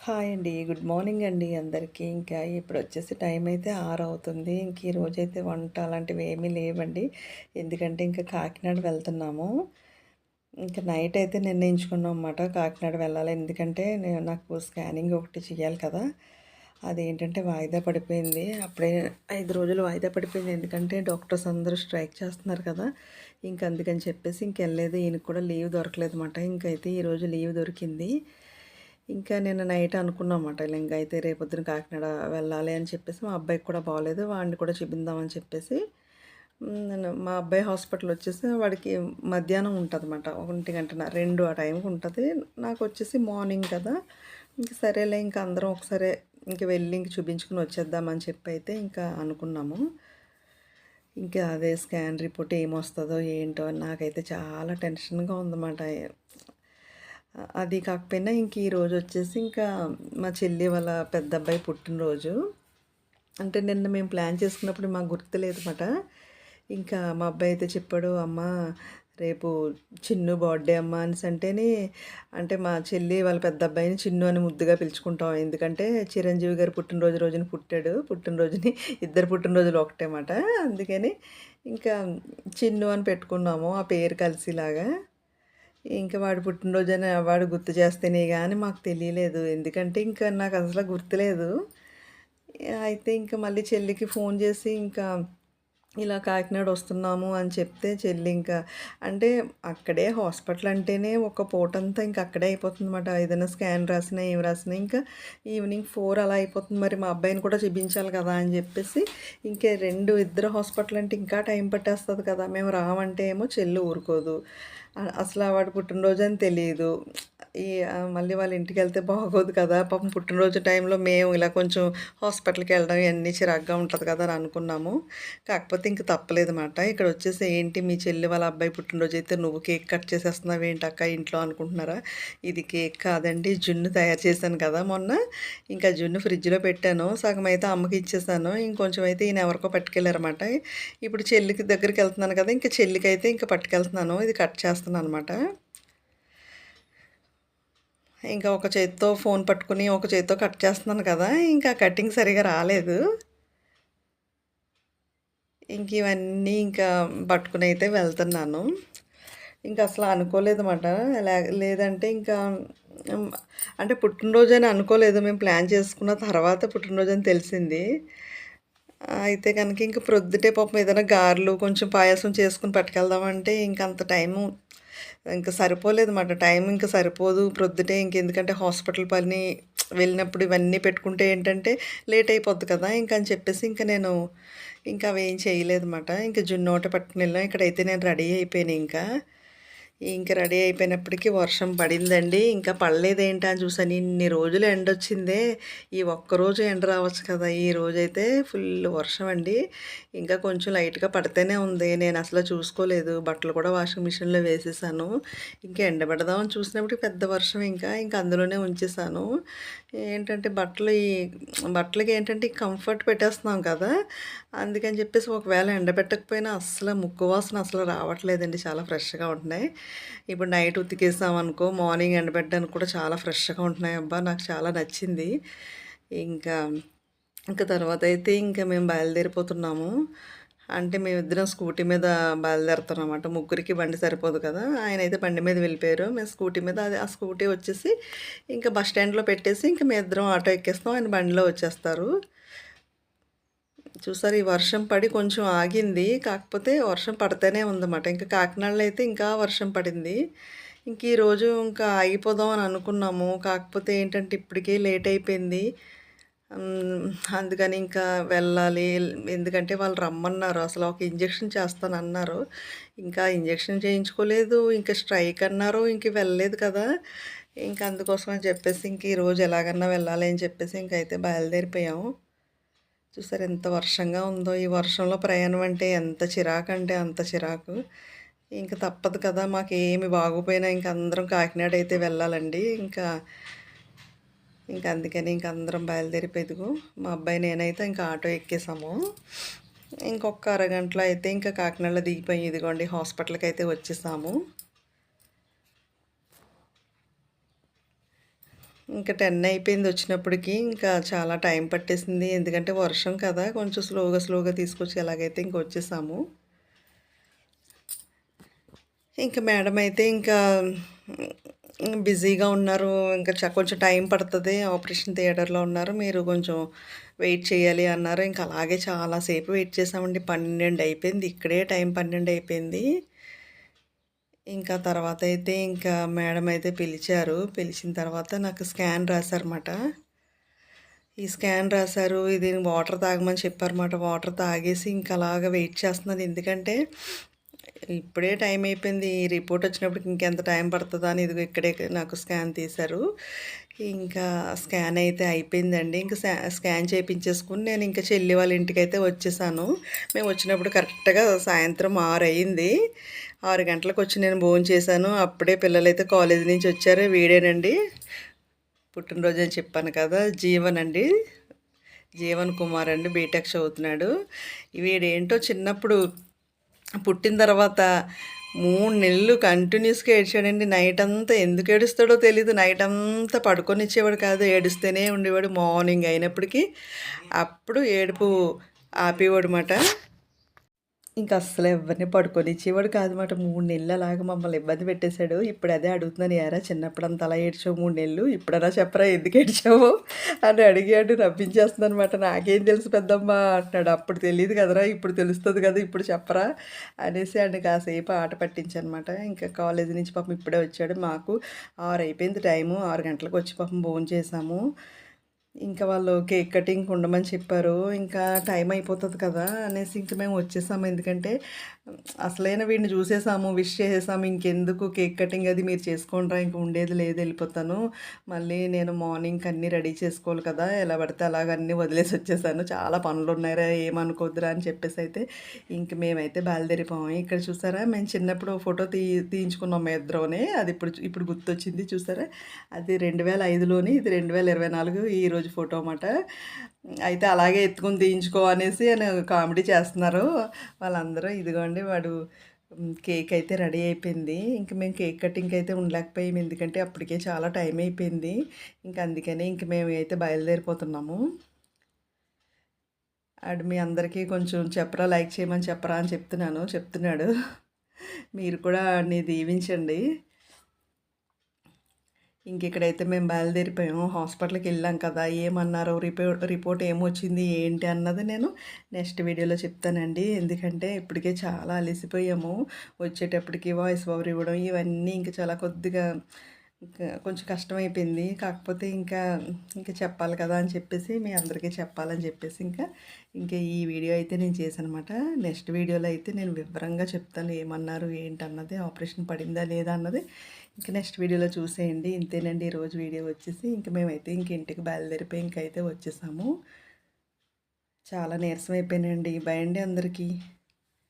Hi అండి. Good morning అండి అందరికీ. ఇంకా ఇప్పుడు వచ్చేసి టైం అయితే ఆరు అవుతుంది ఇంక ఈ రోజైతే వంట అలాంటివి ఏమీ లేవండి. ఎందుకంటే ఇంకా కాకినాడ వెళ్తున్నాము. ఇంకా నైట్ అయితే నిర్ణయించుకున్నాం అన్నమాట కాకినాడ వెళ్ళాలి. ఎందుకంటే నేను నాకు స్కానింగ్ ఒకటి చేయాలి కదా. అదేంటంటే వాయిదా పడిపోయింది. అప్పుడే ఐదు రోజులు వాయిదా పడిపోయింది. ఎందుకంటే డాక్టర్స్ అందరూ స్ట్రైక్ చేస్తున్నారు కదా. ఇంక అందుకని చెప్పేసి ఇంకెళ్ళలేదు ఈయనకు కూడా లీవ్ దొరకలేదు అనమాట ఇంకైతే ఈరోజు లీవ్ దొరికింది. ఇంకా నేను నైట్ అనుకున్నమాట ఇంకా అయితే రేపొద్దున కాకినాడ వెళ్ళాలి అని చెప్పేసి మా అబ్బాయికి కూడా బాగలేదు వాడిని కూడా చూపిందామని చెప్పేసి నేను మా అబ్బాయి హాస్పిటల్ వచ్చేసి వాడికి మధ్యాహ్నం ఉంటుంది అనమాట ఒంటి గంట రెండు ఆ టైంకి ఉంటుంది నాకు వచ్చేసి మార్నింగ్ కదా ఇంక సరేలే ఇంకా అందరం ఒకసారి ఇంక వెళ్ళి ఇంక చూపించుకుని వచ్చేద్దామని చెప్పి అయితే ఇంకా అనుకున్నాము. ఇంకా అదే స్కాన్ రిపోర్ట్ ఏమొస్తుందో ఏంటో నాకైతే చాలా టెన్షన్గా ఉందన్నమాట అది కాకపోయినా ఇంక ఈరోజు వచ్చేసి ఇంకా మా చెల్లి వాళ్ళ పెద్ద అబ్బాయి పుట్టినరోజు. అంటే నిన్న మేము ప్లాన్ చేసుకున్నప్పుడు మాకు గుర్తులేదన్నమాట. ఇంకా మా అబ్బాయి అయితే చెప్పాడు అమ్మ రేపు చిన్ను బర్త్డే అమ్మ అనేసి అంటేనే అంటే మా చెల్లి వాళ్ళ పెద్ద అబ్బాయిని చిన్ను అని ముద్దుగా పిలుచుకుంటాం. ఎందుకంటే చిరంజీవి గారు పుట్టినరోజు రోజున పుట్టాడు. పుట్టినరోజుని ఇద్దరు పుట్టినరోజులు ఒకటే మాట అందుకని ఇంకా చిన్ను అని పెట్టుకున్నాము ఆ పేరు కలిసిలాగా ఇంకా వాడు పుట్టినరోజున వాడు గుర్తు చేస్తేనే కానీ మాకు తెలియలేదు. ఎందుకంటే ఇంకా నాకు అసలు గుర్తులేదు. అయితే ఇంకా మళ్ళీ చెల్లికి ఫోన్ చేసి ఇంకా ఇలా కాకినాడ వస్తున్నాము అని చెప్తే చెల్లి ఇంకా అంటే అక్కడే హాస్పిటల్ అంటేనే ఒక పూటంతా ఇంకా అక్కడే అయిపోతుంది అనమాట ఏదైనా స్కాన్ రాసినా ఏం రాసినా ఇంకా ఈవినింగ్ ఫోర్ అలా అయిపోతుంది. మరి మా అబ్బాయిని కూడా చూపించాలి కదా అని చెప్పేసి ఇంకే రెండు ఇద్దరు హాస్పిటల్ అంటే ఇంకా టైం పట్టేస్తుంది కదా. మేము రామంటే ఏమో చెల్లి ఊరుకోదు. అసలు వాడు పుట్టినరోజు అని తెలియదు. ఈ మళ్ళీ వాళ్ళ ఇంటికి వెళ్తే బాగోదు కదా. పాపం పుట్టినరోజు టైంలో మేము ఇలా కొంచెం హాస్పిటల్కి వెళ్ళడం ఇవన్నీ చిరాగ్గా ఉంటుంది కదా అని అనుకున్నాము. కాకపోతే ఇంక తప్పలేదన్నమాట ఇక్కడ వచ్చేసి ఏంటి మీ చెల్లి వాళ్ళ అబ్బాయి పుట్టినరోజు అయితే నువ్వు కేక్ కట్ చేసేస్తున్నావు ఏంటి అక్క ఇంట్లో అనుకుంటున్నారా? ఇది కేక్ కాదండి జున్ను తయారు చేశాను కదా మొన్న. ఇంకా జున్ను ఫ్రిడ్జ్లో పెట్టాను సగం అయితే అమ్మకి ఇచ్చేసాను ఇంకొంచెం అయితే ఈయన ఎవరికో పట్టుకెళ్ళారన్నమాట ఇప్పుడు చెల్లికి దగ్గరికి వెళ్తున్నాను కదా ఇంకా చెల్లికి అయితే ఇంకా పట్టుకెళ్తున్నాను ఇది కట్ చేస్తున్నాను అనమాట ఇంకా ఒక చేతితో ఫోన్ పట్టుకుని ఒక చేతితో కట్ చేస్తున్నాను కదా ఇంకా కటింగ్ సరిగా రాలేదు. ఇంక ఇవన్నీ ఇంకా పట్టుకుని అయితే వెళ్తున్నాను. ఇంకా అసలు అనుకోలేదు అనమాట లేదంటే ఇంకా అంటే పుట్టినరోజు అని అనుకోలేదు. మేము ప్లాన్ చేసుకున్న తర్వాత పుట్టినరోజు అని తెలిసింది. అయితే కనుక ఇంక ప్రొద్దుటే పాపం ఏదైనా గారెలు కొంచెం పాయసం చేసుకుని పట్టుకెళ్దామంటే ఇంక అంత టైము ఇంకా సరిపోలేదు అన్నమాట టైం ఇంకా సరిపోదు ప్రొద్దుటే ఇంకెందుకంటే హాస్పిటల్ పని వెళ్ళినప్పుడు ఇవన్నీ పెట్టుకుంటే ఏంటంటే లేట్ అయిపోద్ది కదా ఇంకా అని చెప్పేసి ఇంకా నేను ఇంకా అవి ఏం చేయలేదు అనమాట ఇంకా జున్నోట పట్టుకుని వెళ్ళాం. ఇక్కడైతే నేను రెడీ అయిపోయాను ఇంకా. ఇంకా రెడీ అయిపోయినప్పటికీ వర్షం పడిందండి. ఇంకా పడలేదేంటి అని చూసాను ఇన్ని రోజులు ఎండ వచ్చిందే. ఈ ఒక్కరోజు ఎండ రావచ్చు కదా. ఈ రోజైతే ఫుల్ వర్షం అండి. ఇంకా కొంచెం లైట్గా పడితేనే ఉంది. నేను అసలు చూసుకోలేదు. బట్టలు కూడా వాషింగ్ మిషన్లో వేసేసాను. ఇంకా ఎండ పెడదామని చూసినప్పుడు పెద్ద వర్షం ఇంకా. ఇంకా అందులోనే ఉంచేసాను. ఏంటంటే బట్టలు ఈ బట్టలకి ఏంటంటే కంఫర్ట్ పెట్టేస్తున్నాం కదా. అందుకని చెప్పేసి ఒకవేళ ఎండబెట్టకపోయినా అసలు ముక్కు వాసన అసలు రావట్లేదండి. చాలా ఫ్రెష్గా ఉంటున్నాయి. ఇప్పుడు నైట్ ఉతికేసామనుకో మార్నింగ్ ఎండబెట్టడానికి కూడా చాలా ఫ్రెష్గా ఉంటున్నాయి అబ్బా నాకు చాలా నచ్చింది. ఇంకా ఇంకా తర్వాత అయితే ఇంకా మేము బయలుదేరిపోతున్నాము. అంటే మేమిద్దరం స్కూటీ మీద బయలుదేరుతాం అనమాట ముగ్గురికి బండి సరిపోదు కదా ఆయన అయితే బండి మీద వెళ్ళిపోయారు. మేము స్కూటీ మీద అది ఆ స్కూటీ వచ్చేసి ఇంకా బస్ స్టాండ్లో పెట్టేసి ఇంకా మేము ఇద్దరం ఆటో ఎక్కేస్తాం ఆయన బండిలో వచ్చేస్తారు. చూసారు ఈ వర్షం పడి కొంచెం ఆగింది. కాకపోతే వర్షం పడితేనే ఉందన్నమాట. ఇంకా కాకినాడలో అయితే ఇంకా వర్షం పడింది. ఇంక ఈరోజు ఇంకా ఆగిపోదాం అని అనుకున్నాము. కాకపోతే ఏంటంటే ఇప్పటికే లేట్ అయిపోయింది. అందుకని ఇంకా వెళ్ళాలి. ఎందుకంటే వాళ్ళు రమ్మన్నారు. అసలు ఒక ఇంజక్షన్ చేస్తానన్నారు ఇంకా ఇంజక్షన్ చేయించుకోలేదు. ఇంకా స్ట్రైక్ అన్నారు. ఇంక వెళ్ళలేదు కదా. ఇంకా అందుకోసం అని చెప్పేసి ఇంక ఈరోజు ఎలాగన్నా వెళ్ళాలి అని చెప్పేసి ఇంకైతే బయలుదేరిపోయాము. చూసారు ఎంత వర్షంగా ఉందో. ఈ వర్షంలో ప్రయాణం అంటే ఎంత చిరాకు అంటే అంత చిరాకు. ఇంకా తప్పదు కదా మాకు ఏమి బాగోపోయినా ఇంక అందరం కాకినాడ అయితే వెళ్ళాలండి. ఇంకా ఇంకా అందుకని ఇంక అందరం బయలుదేరిపోయేదిగు మా అబ్బాయి నేనైతే ఇంకా ఆటో ఎక్కేసాము. ఇంకొక అరగంటలో అయితే ఇంకా కాకినాడలో దిగిపోయి ఇదిగోండి హాస్పిటల్కి అయితే వచ్చేసాము. ఇంకా టెన్ అయిపోయింది వచ్చినప్పటికి. ఇంకా చాలా టైం పట్టేసింది. ఎందుకంటే వర్షం కదా కొంచెం స్లోగా స్లోగా తీసుకొచ్చి ఎలాగైతే ఇంక వచ్చేసాము. ఇంకా మేడం అయితే ఇంకా బిజీగా ఉన్నారు. ఇంకా చ కొంచెం టైం పడుతుంది. ఆపరేషన్ థియేటర్లో ఉన్నారు. మీరు కొంచెం వెయిట్ చేయాలి అన్నారు. ఇంకా అలాగే చాలాసేపు వెయిట్ చేసామండి. పన్నెండు అయిపోయింది. ఇక్కడే టైం పన్నెండు అయిపోయింది. ఇంకా తర్వాత అయితే ఇంకా మేడం అయితే పిలిచారు. పిలిచిన తర్వాత నాకు స్కాన్ రాశారన్నమాట. ఈ స్కాన్ రాశారు. ఇది వాటర్ తాగమని చెప్పారన్నమాట. వాటర్ తాగేసి ఇంకా అలాగా వెయిట్ చేస్తున్నాను. ఎందుకంటే ఇప్పుడే టైం అయిపోయింది. ఈ రిపోర్ట్ వచ్చినప్పటికి ఇంకెంత టైం పడుతుందా అని ఇదిగో ఇక్కడే నాకు స్కాన్ తీశారు. ఇంకా స్కాన్ అయితే అయిపోయిందండి. ఇంకా స్కాన్ చేయించేసుకుని నేను ఇంకా చెల్లి వాళ్ళ ఇంటికి అయితే వచ్చేసాను. మేము వచ్చినప్పుడు కరెక్ట్గా సాయంత్రం ఆరు అయింది ఆరు గంటలకు వచ్చి నేను భోజనం చేశాను. అప్పుడే పిల్లలైతే కాలేజీ నుంచి వచ్చారు. వీడేనండి పుట్టినరోజు అని చెప్పాను కదా జీవన్ అండి. జీవన్ కుమార్ అండి బీటెక్ చదువుతున్నాడు. వీడేంటో చిన్నప్పుడు పుట్టిన తర్వాత మూడు నెలలు కంటిన్యూస్గా ఏడ్చాడండి. నైట్ అంతా ఎందుకు ఏడుస్తాడో తెలియదు నైట్ అంతా పడుకొని ఇచ్చేవాడు కాదు. ఏడుస్తూనే ఉండేవాడు. మార్నింగ్ అయినప్పటికీ అప్పుడు ఏడుపు ఆపేవాడు మాట. ఇంకా అస్సలు ఎవరిని పడుకొనిచ్చేవాడు కాదన్నమాట. మూడు నెలలు మమ్మల్ని ఇబ్బంది పెట్టేశాడు. ఇప్పుడు అదే అడుగుతున్నాను యారా చిన్నప్పుడు అంత అలా ఏడ్చావు మూడు నెలలు ఇప్పుడన్నా చెప్పరా ఎందుకు ఏడ్చావు? అని అడిగాడు. రప్పించేస్తుంది అనమాట నాకేం తెలుసు పెద్దమ్మ అంటున్నాడు. అప్పుడు తెలియదు కదరా ఇప్పుడు తెలుస్తుంది కదా ఇప్పుడు చెప్పరా అనేసి అండి కాసేపు ఆట పట్టించనమాట ఇంకా కాలేజీ నుంచి పాపం ఇప్పుడే వచ్చాడు. మాకు ఆరు అయిపోయింది టైము. ఆరు గంటలకు వచ్చి పాపం భోజనం చేసాము ఇంకా వాళ్ళు కేక్ కటింగ్ ఉండమని చెప్పారు ఇంకా టైం అయిపోతుంది కదా అనేసి ఇంక మేము వచ్చేసాము. ఎందుకంటే అసలైన వీడిని చూసేసాము విష్ చేసేసాము ఇంకెందుకు కేక్ కటింగ్ అది మీరు చేసుకోండిరా ఇంక ఉండేది లేదు వెళ్ళిపోతాను. మళ్ళీ నేను మార్నింగ్ అన్నీ రెడీ చేసుకోవాలి కదా ఎలా పడితే అలాగ అన్నీ వదిలేసి వచ్చేసాను. చాలా పనులు ఉన్నాయరా ఏమనుకోద్దురా అని చెప్పేసి అయితే ఇంక మేమైతే బయలుదేరిపోయాము ఇక్కడ చూసారా మేము చిన్నప్పుడు ఫోటో తీ తీయించుకున్నాం మేము ఇద్దరునే. అది ఇప్పుడు ఇప్పుడు గుర్తొచ్చింది చూసారా? అది రెండు వేల ఐదులోని ఇది రెండు వేల ఇరవై నాలుగు ఈరోజు రోజు ఫోటో అన్నమాట. అయితే అలాగే ఎత్తుకుని తీయించుకో అనేసి అని కామెడీ చేస్తున్నారు. వాళ్ళందరూ ఇదిగోండి వాడు కేక్ అయితే రెడీ అయిపోయింది. ఇంక మేము కేక్ కటింగ్ అయితే ఉండలేకపోయాము ఎందుకంటే అప్పటికే చాలా టైం అయిపోయింది. ఇంకా అందుకని ఇంక మేము అయితే బయలుదేరిపోతున్నాము. అడు మీ అందరికీ కొంచెం చెప్పరా లైక్ చేయమని చెప్పరా అని చెప్తున్నాను చెప్తున్నాడు. మీరు కూడా నీ దీవించండి. ఇంకెక్కడైతే మేము బయలుదేరిపోయాము హాస్పిటల్కి వెళ్ళాం కదా ఏమన్నారు రిపోర్ట్ రిపోర్ట్ ఏమొచ్చింది ఏంటి అన్నది నేను నెక్స్ట్ వీడియోలో చెప్తానండి. ఎందుకంటే ఇప్పటికే చాలా అలసిపోయాము. వచ్చేటప్పటికి వాయిస్ ఓవర్ ఇవ్వడం ఇవన్నీ ఇంకా చాలా కొద్దిగా కొంచెం కష్టమైపోయింది. కాకపోతే ఇంకా ఇంకా చెప్పాలి కదా అని చెప్పేసి మీ అందరికీ చెప్పాలని చెప్పేసి ఇంకా ఇంకా ఈ వీడియో అయితే నేను చేశానమాట. నెక్స్ట్ వీడియోలో అయితే నేను వివరంగా చెప్తాను ఏమన్నారు ఏంటన్నది ఆపరేషన్ పడిందా లేదా అన్నది. ఇంకా నెక్స్ట్ వీడియోలో చూసేయండి. ఇంతేనండి ఈరోజు వీడియో వచ్చేసి. ఇంకా మేమైతే ఇంక ఇంటికి బయలుదేరిపోయి ఇంకైతే వచ్చేసాము. చాలా నీరసం అయిపోయినండి భయండి అందరికీ.